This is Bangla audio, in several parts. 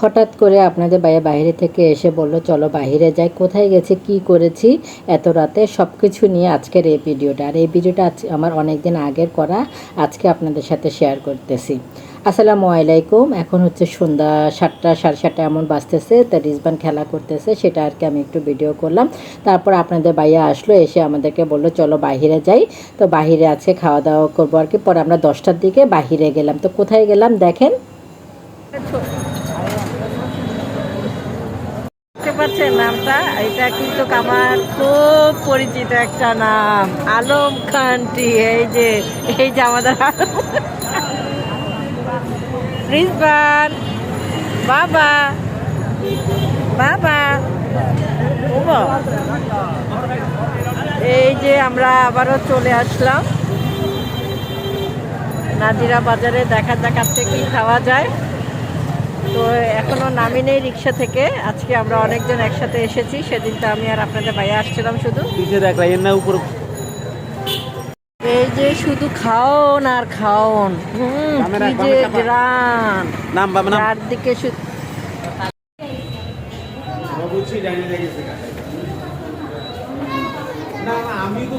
হঠাৎ করে আপনাদের বাইরে বাইরে থেকে এসে বলল, চলো বাইরে যাই, কোথায় গেছে, কি করেছি? এত রাতে সব কিছু নিয়ে আজকের এই ভিডিওটা। আর এই ভিডিওটা আজ আমার অনেক দিন আগের করা, আজকে আপনাদের সাথে শেয়ার করতেছি। আসসালামু আলাইকুম, এখন হচ্ছে সন্ধ্যা সাতটা, সাড়ে সাতটা এমন বাজতেছে, তা রিজবান খেলা করতেছে, সেটা আর কি আমি একটু ভিডিও করলাম। তারপর আপনাদের ভাইয়া আসলো, এসে আমাদেরকে বলল, চলো বাহিরে যাই। তো বাহিরে আজকে খাওয়া দাওয়া করব আর কি। পরে আমরা দশটার দিকে বাহিরে গেলাম। তো কোথায় গেলাম দেখেন বুঝতে পারছেন নামটা, এটা কিন্তু আমার খুব পরিচিত একটা নাম, আলম খানটি এই যে এই যে আমাদের বাবা বাবা। এই যে আমরা আবারও চলে আসলাম। নাজিরা বাজারে দেখা যাক আজকে কি খাওয়া যায়। তো এখনও নামি নেই রিক্সা থেকে। আজকে আমরা অনেকজন একসাথে এসেছি সেদিন তো আমি আর আপনাদের ভাইয়া আসছিলাম শুধু। না উপর? এই যে শুধু খাওন আর খাওন হুম, কি যে। গ্রান নাম বাবা নাম। চারদিকে শুধু না আমি তো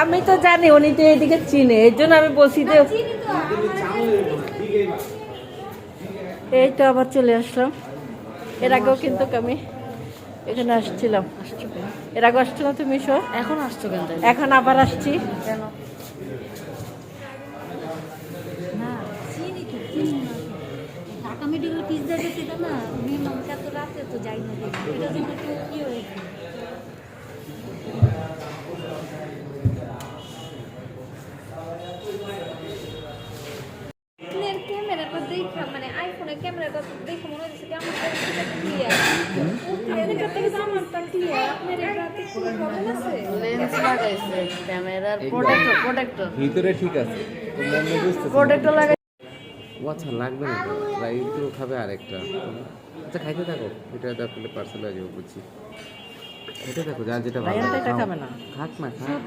আমি তো জানি উনি তো এদিকে চিনে এই জন্য আমি বলছি যে এই তো আবার চলে আসলাম। এর আগেও কিন্তু আমি এখানে আসছিলাম। এর আগে আসছিলাম তুমি শো? এখন আসছো কেন এখন আবার আসছি। কেন? না চিনি তো চিনি না। ঢাকা মেডিকেল পিস দেখে সেটা না মেয়ে মানুষ এত রাতে তো যাই না এটা জন্য কি হয়েছে? দেখা মানে আইফোনের ক্যামেরাটা দেখে মনে হচ্ছে কি আমার ক্লিয়ার আপনাদের থেকে তো ক্লিয়ার আপনার এটাতে কোনো প্রবলেম আছে? লেন্স লাগাইছে ক্যামেরার প্রোটেক্টর প্রোটেক্টর ভিতরে ঠিক আছে প্রোটেক্টর লাগাই ও আচ্ছা লাগবে না তো রাইট তো খাবে আরেকটা। আচ্ছা খাইতে থাকো এটা দেখলে পার্সেল হয়ে যাবে বুঝছি। খেতে থাকো যা যেটা ভালো। এটা খাবে না। খাক না খাক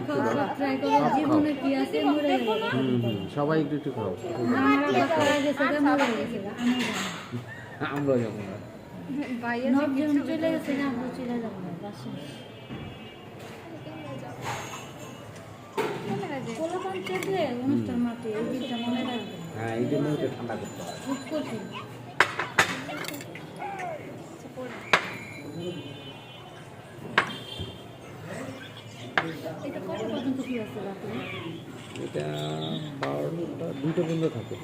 ট্রাই করো জীবনে কি আছে মরে হুম হুম সবাই একটু একটু খাও। আমার আমরা যাব না। ভাইয়া নবজন চলে গেছে না আমরা চলে যাব না বাসে অনুষ্ঠান মাঠে এই দিনটা মনে রাখবে। হ্যাঁ এই জন্য ঠান্ডা করতে হয় খুব কঠিন এটা কত পর্যন্ত কি আছে এটা বারোটা দুটো পর্যন্ত থাকে।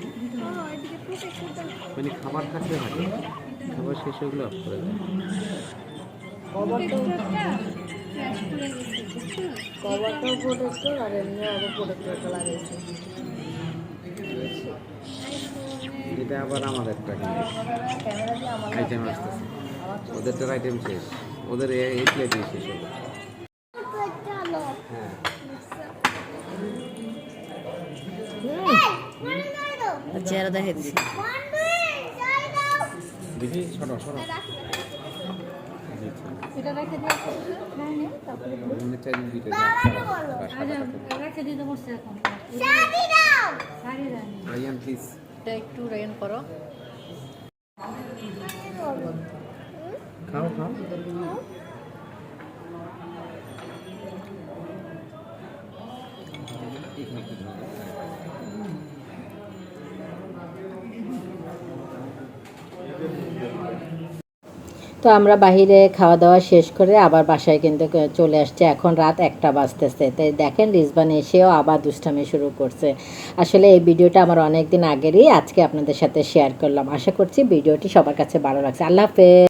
মানে খাবার থাকলে থাকে খাবার শেষ হয়ে গেলে অফ করে দেয়। কভারটাও প্রোটেক্টর আর এমনি আবার প্রোটেক্টরটা লাগাইছে এটা আবার আমাদেরটা কিন্তু। আইটেম আসতেছে। ওদেরটার আইটেম শেষ। ওদের এ- এই প্লেটই শেষ হবে এখন। শাড়ি রানি রায়ান প্লিজ এটা একটু রেন করো। খাও খাও। তো আমরা বাহিরে খাওয়া দাওয়া শেষ করে আবার বাসায় কিন্তু চলে আসছে। এখন রাত একটা বাজতেছে। তাই দেখেন রিজবান এসেও আবার দুষ্টামি শুরু করছে। আসলে এই ভিডিওটা আমার অনেক দিন আগেরই আজকে আপনাদের সাথে শেয়ার করলাম। আশা করছি ভিডিওটি সবার কাছে ভালো লাগছে। আল্লাহ হাফেজ।